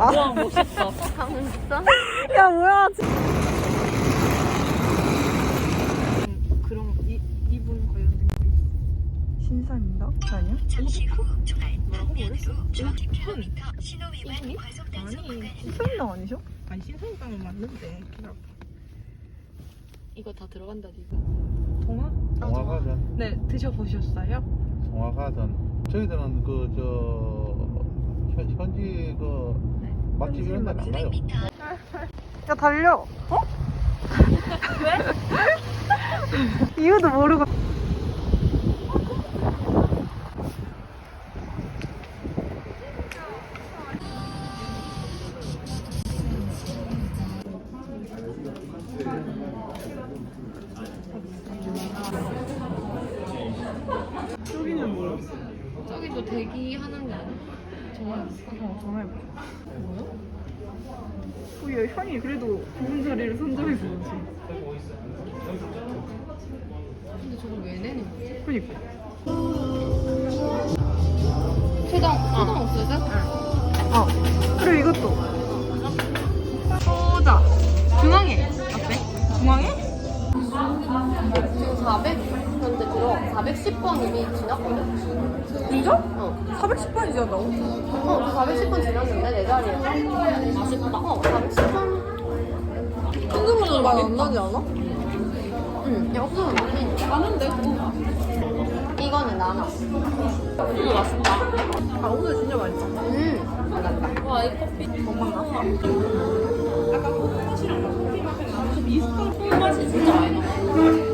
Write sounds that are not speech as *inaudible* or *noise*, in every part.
아. 와 멋있어. 진짜? 야 뭐야 그런 이 이분 관련된 거 있어. 신사입니다 아니야? 이분이? 아니 신사임당 아니셔? 아니 신성당은 맞는데. 그냥 이거 다 들어간다 지금. 동화? 송화가전, 네 드셔보셨어요? 송화가전. 저희들은 그 저 현지 그 맛집 이런 데는 안 가요. *laughs* 야 달려 어? 왜? *laughs* 이유도 모르고 여기는 뭐야? 저기도 대기하는 게 아니야? 정말 어 전화해볼게 뭐야? 어, 야 현이 그래도 좋은 자리를 그렇지 근데 저걸 왜 내는 거지? 그니까 초당 초당 옥수수? 어 그리고 이것도 410번 이미 지났거든? 진짜? 어. 410번이 지났다고? 어, 410번 지났는데 내 자리에. 맛있다. 어, 410번. 현금으로는 많이 안 나지 않아? 응. 야, 옥수수 많이. 많은데 이거는 나나. 옥수수 맛있다. 아 오늘 진짜 맛있다 음. 맛있다. 와 이 커피 먹었나? 아까 콩맛이랑 커피 맛이 좀 비슷한 콩맛이 진짜 많이 나.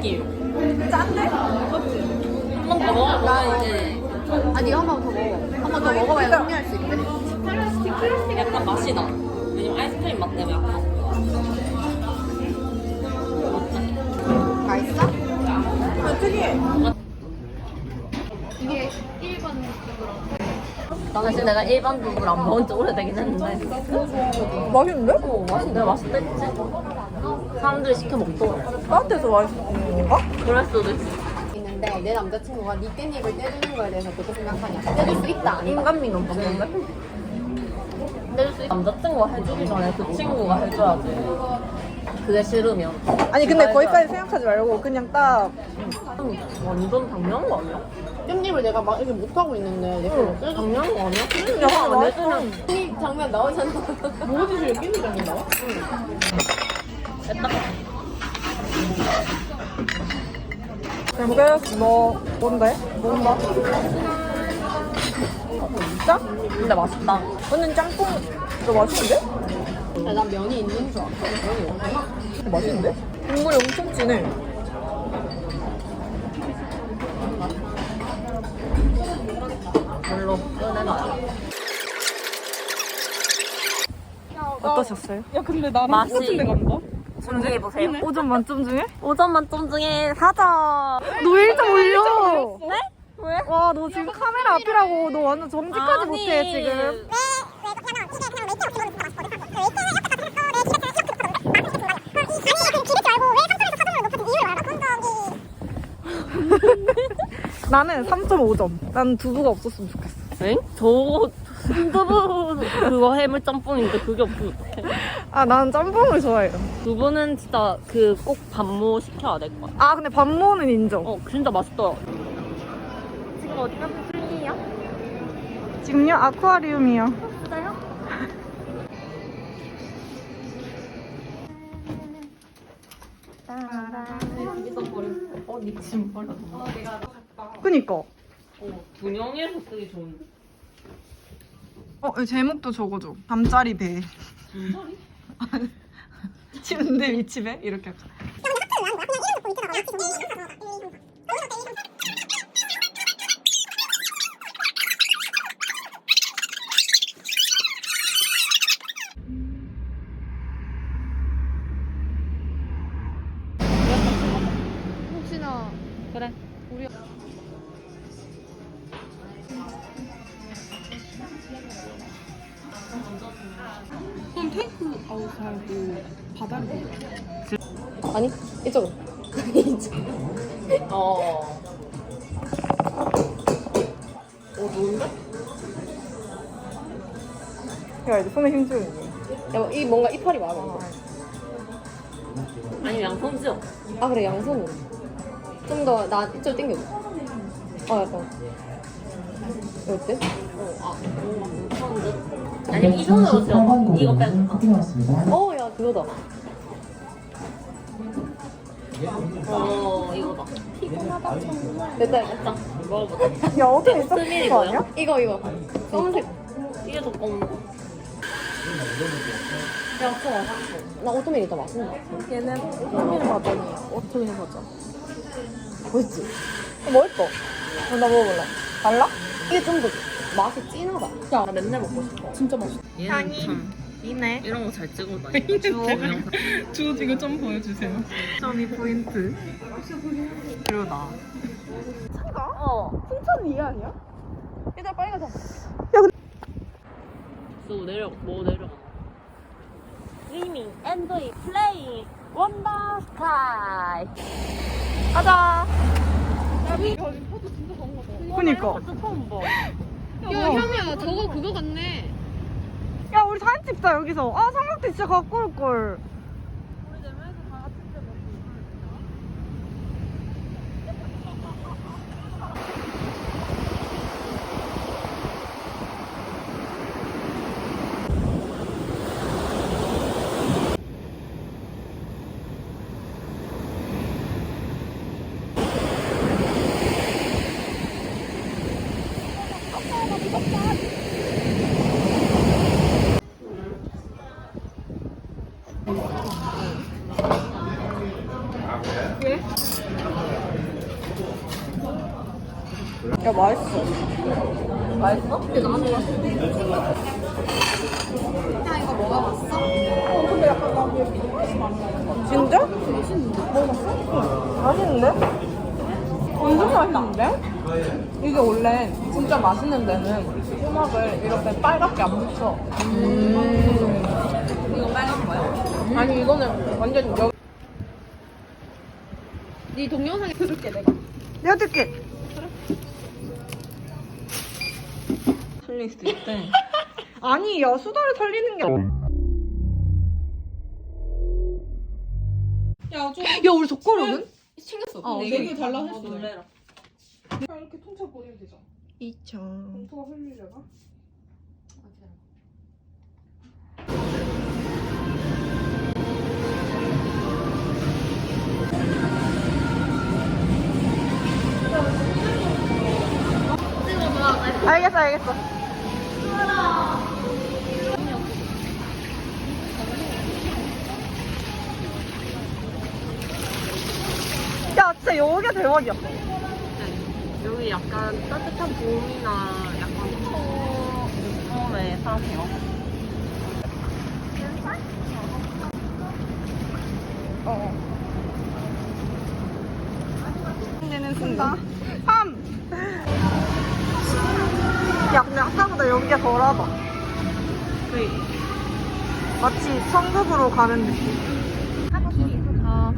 느낌. 짠데? 한 번 더 먹어봐야 이제 아, 니가 한번 더 먹어. 한 번 더 먹어봐야 흥미할 수 있대. 약간 맛이 나. 왜냐면 아이스크림 맛 때문에 약간. 맛있어? 아 특이해 이게 1번 사실 내가 일반 두부를 안 먹은 지 오래되긴 했는데. 맛있는데? 어, 맛있네. 맛있다 했지. 사람들이 시켜 먹더라. 따뜻해서 맛있는 건가? 그럴 수도 있어. 있는데 내 남자친구가 니 깻잎을 떼주는 거에 대해서 어떻게 생각하냐? 떼줄 수 있다 아닌가? 인간미 넘치는데? 뗄수 있- 남자친구가 해주기 전에 그 친구가 해줘야지. 그게 싫으면. 아니 근데 거기까지 생각하지 말고 그냥 딱 음, 완전 당연한 거 아니야? 깻잎을 내가 막 이렇게 못하고 있는데 내가 떼줘. 당연한 거 아니야? 안. 해주면 깻잎 장면 나오잖아. 뭐지 지금 깻잎 장면 나와? 됐다. 잘 먹겠어 너 뭔데? 뭔가? 진짜? 근데 맛있다. 완전 짬뽕 너 맛있는데? 야, 난 면이 있는 줄 알았어. 면이 없구나. 맛있는데? 국물이 엄청 진해 별로. 어떠셨어요? 야 근데 나랑 맛이- 똑같은 데 간다? 존중해보세요. 5점 만점 중에? *laughs* 5점 만점 중에 4점. 너 1점 올려 네? 왜? 와 너 지금 카메라 앞이라고 너 완전 정직하지 아니. 못해 지금 나는 3.5점 난 두부가 없었으면 좋겠어 엥? 저 순두부 그거 해물 짬뽕인데 그게 없으면 어떡해. 아 나는 짬뽕을 좋아해요 두부는 진짜 그꼭 반모 시켜야 될것 같아. 아 근데 반모는 인정 어, 진짜 맛있더라. 지금 어디 가는 중이에요? 지금요 아쿠아리움이요 진짜요? 여기서 버렸어. 어, 니짐 버렸어. 그니까 어, 분영에서 쓰기 좋은데. 어이 제목도 적어줘 잠자리 배 진짜리? *laughs* 침대 위치 배 이렇게 할까? 혹시나 그래. 우리 그럼 테이크 아웃 하고 바다를 아니 이쪽으로 *laughs* 어. 어, 좋은데? 야 이제 손에 힘주는 거. 야, 이 뭔가 이빨이 많아. 아니, 양손지요. 아 그래 양손은 좀더 나 이쪽 당겨줘. 어 약간. 어때? 어, 아, 뭔가 괜찮은데? 아니, 이 손으로 지어. 이거 빼줄까? 어야 그거다. 어, 이거다. 됐다 됐다. 자, 먹어보자. 야 어떻게 거 뭐야? 아니야? 이거 이거. 검은색. 이게 더 검은 거. 야, 그거 맛있어. 나 오토밀이 더 맛있는 것 같아. 얘는 오토밀 버전이 오토밀 버전. 맛있지? 맛있어. 어, 나 먹어볼래. 달라? 이게 좀 더 맛이 진하다. 야, 나 맨날 먹고 싶어. 진짜 맛있어. 얘는 참 이네. 이런 거 잘 찍어 다니. 주호 영상. 주호 이거 좀 보여주세요. 점이 포인트. 나. 차가? 어. 풍천 이해 아니야? 얘들아 빨리 가자. 또 내려, 뭐 내려. 스위밍 앤더이 플레이 원더 스카이. 가자. 그니까. 진짜 처음 봐. 야 현이야 저거 그거 같네. 야 우리 사진 찍자 여기서. 아 삼각대 진짜 갖고 올 걸. 맛있어? 근데 나는 진짜? 먹었어? 맛있는데? 완전 맛있는데? 이게 원래 진짜 맛있는 데는 수박을 이렇게 빨갛게 안 묻혀. 이거 빨간 거야? 아니 이거는 완전 여... 네 동영상에 *laughs* 들을게 내가. 내가 들게. 틀릴 수도 있대. 아니 야 수다를 살리는 게 야, 좀... 야, 우리 젓가락은? 챙겼어. 어, 근데 네개 달라 어, 했어. 놀래라. 그냥 이렇게 통째로 버리면 되잖아. 2천. 봉투가 흘리려나? 알겠어, 알겠어. 야, 진짜 여기가 대박이야. 여기 약간 따뜻한 봄이나 약간 초, 처음에 사세요. 어. 내는 쓴다. 3. 야, 근데 아까보다 여기가 덜하다. 마치 천국으로 가는 느낌. 아,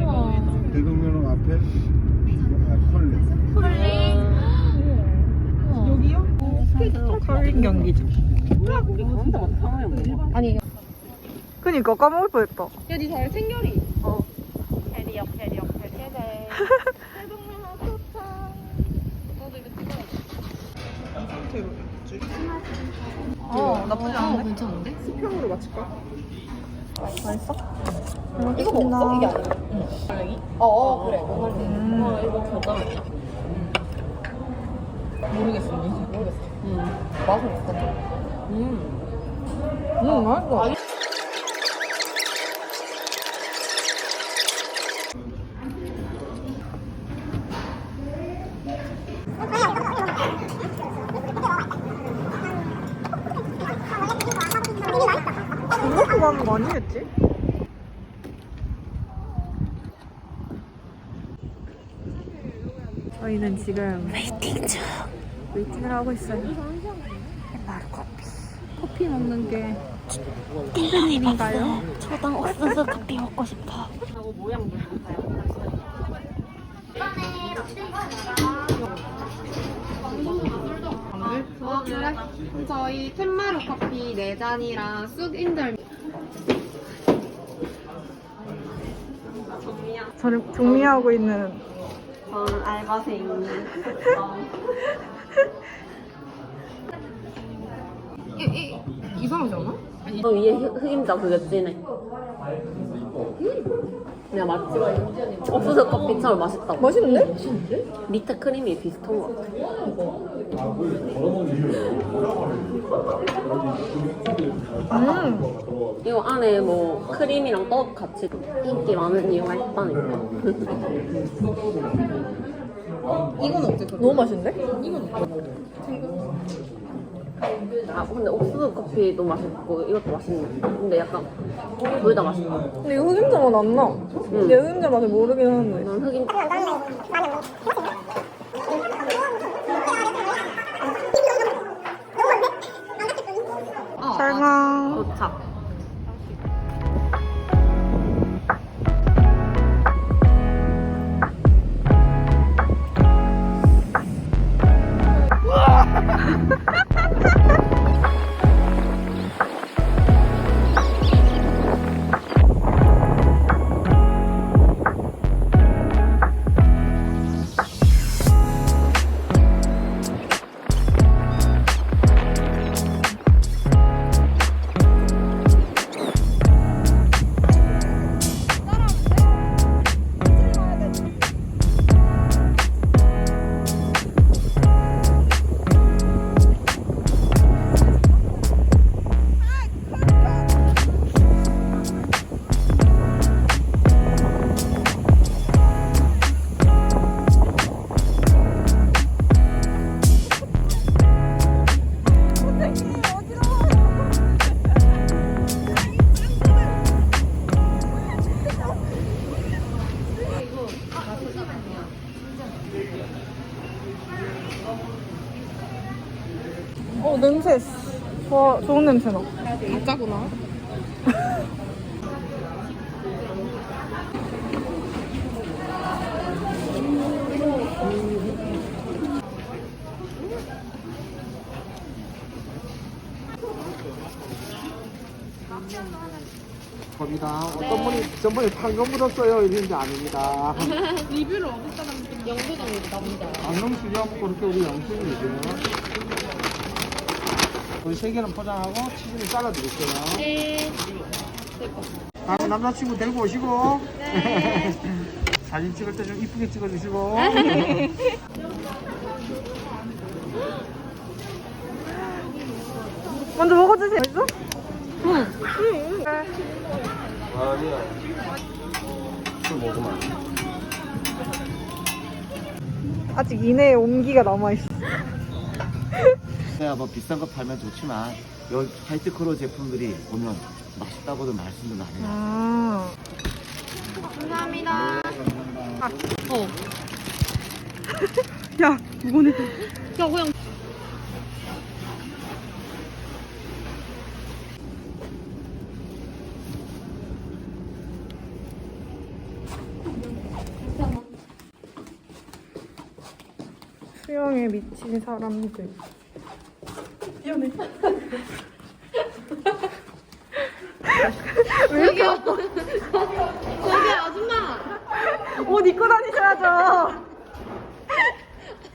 우와. 대동령 앞에 아, 컬리 컬링 경기장. 아니 그니까 까먹을 뻔했다. 야 니 잘 챙겨리. 캐리어, 캐리어, 캐리어. 어, 나쁘지 않네. 괜찮은데? 수평으로 맞출까? 맛있어? 이거 먹었어? 이게 아니야? 어, 어 그래 그걸 때. 어, 이거 겨자맛이야. 모르겠어. 모르겠어. 맛은 어때? 음. 응, 맛있어. 거 아니겠지? 저희는 지금 웨이팅 중 웨이팅을 하고 있어요 커피 먹는 게 힘든 일인가요? 저당 옥수수 커피 먹고 싶어. 아 그래? 저희 캔마루 커피 4잔이랑 쑥 인절미 저를 정리하고 있는 저는 알바생. *laughs* 이, 이상하지 않아? 너 위에 흑- 흑임자 그게 진해. 내가 맛집에 옥수수 커피처럼 맛있다고. 맛있는데? 밑에 크림이 비슷한 것 같아. 음. 이거 안에 뭐 크림이랑 떡 같이 인기 많은 이유가 있다니까. 이건 어때? 너무 맛있는데? 아 근데 옥수수 커피도 맛있고 이것도 맛있네. 근데 약간 둘 다 맛있네. 근데 이거 흑임자 맛 안 나. 내 흑임자 맛을 모르긴 하는데. 난 흑임 설마. 와 좋은 냄새 나. 가짜구나. 겁니다. 어떤 분이 전번에 판거 묻었어요 이랬는데 아닙니다. 영수증 남자. 안녕수하고 그렇게 우리 영수증이죠. 우리 세 개는 포장하고 치즈는 잘라드릴게요. 네. 다음에 남자친구 데리고 오시고 *laughs* 사진 찍을 때 좀 이쁘게 찍어주시고 *laughs* 먼저 먹어주세요. 맛있어? 아직 이내에 온기가 남아있어. *laughs* 내가 뭐 비싼 거 팔면 좋지만 여기 화이트크로 제품들이 보면 맛있다고도 말씀도 많이. 아. 감사합니다. 어. *laughs* 야, 이거네. 야, 그냥 수영에 미친 사람들. 미안해. 저기요. 저기 아줌마. 옷 입고 다니셔야죠.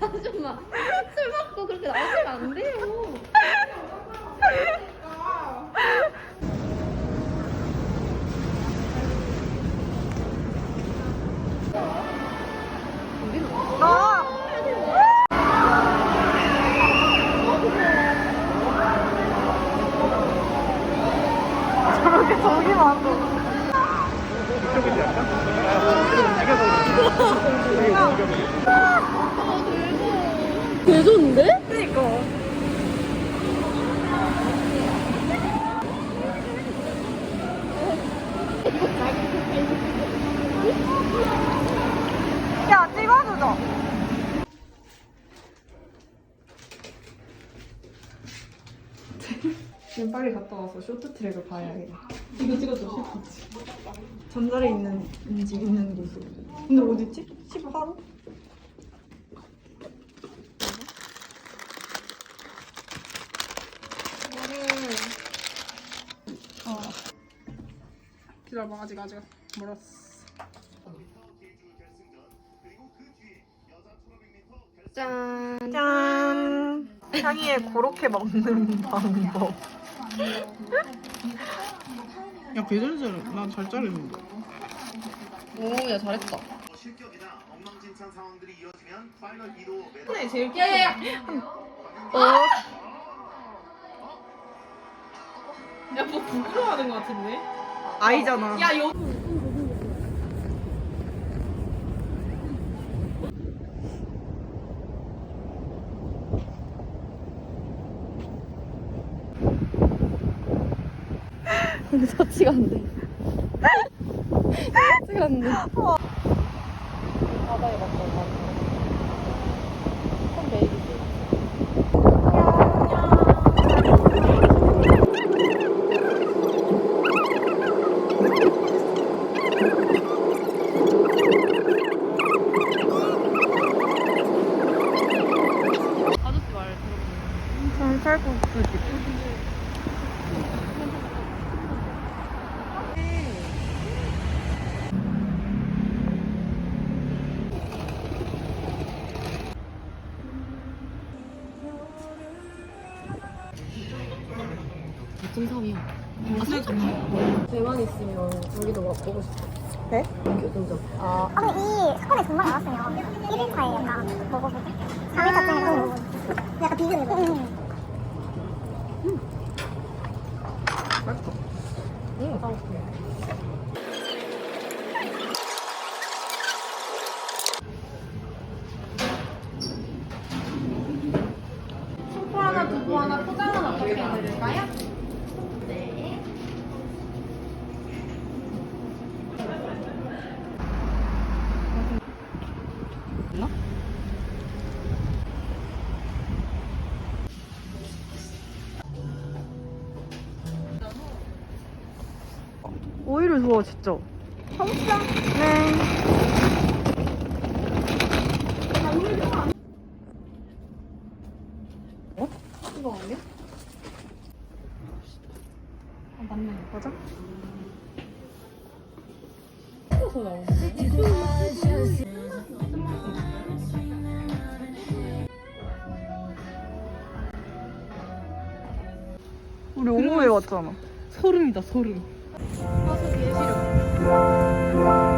아줌마. 술 먹고 그렇게 나오시면 안 돼요. 아! 저렇게 저기. 개 좋은데? 그니까. 야, 찍어주자. 지금 빨리 갔다 와서 쇼트트랙을 봐야 해. 이거 찍어줘 18지 전자레 있는 음식 있는 곳으로 근데 어딨지? 18호? 어. 기다려봐 아직 아직 멀었어 짠. 짠 향이에 고렇게 먹는 방법 *laughs* 야 계절 자르 난잘 자르는데 오, 야, 잘했다. 실격이나 엉망진창 상황들이 이어지면 파이널 2도 매달 네 제일 야, 야, 야. 야뭐 부끄러워하는 것 같은데? 아이잖아. 야 여... 돼. 터치가 안 돼. 바다에 맞다, 바다. 참 매일이지. 대만 있으면 저기도 맛보고 싶어. 네? 교통적. 아 아, 근데 이 스콘에 정말 많았으면 1일차에 약간 먹어보고 3일차쯤에 또 먹어보고 약간 비교해보고 오히 려 좋아 진짜? 아, 맞네. 맞아? 찍어서 나오네. 우리 오후에 왔잖아 소름이다 소름 화수 개시력.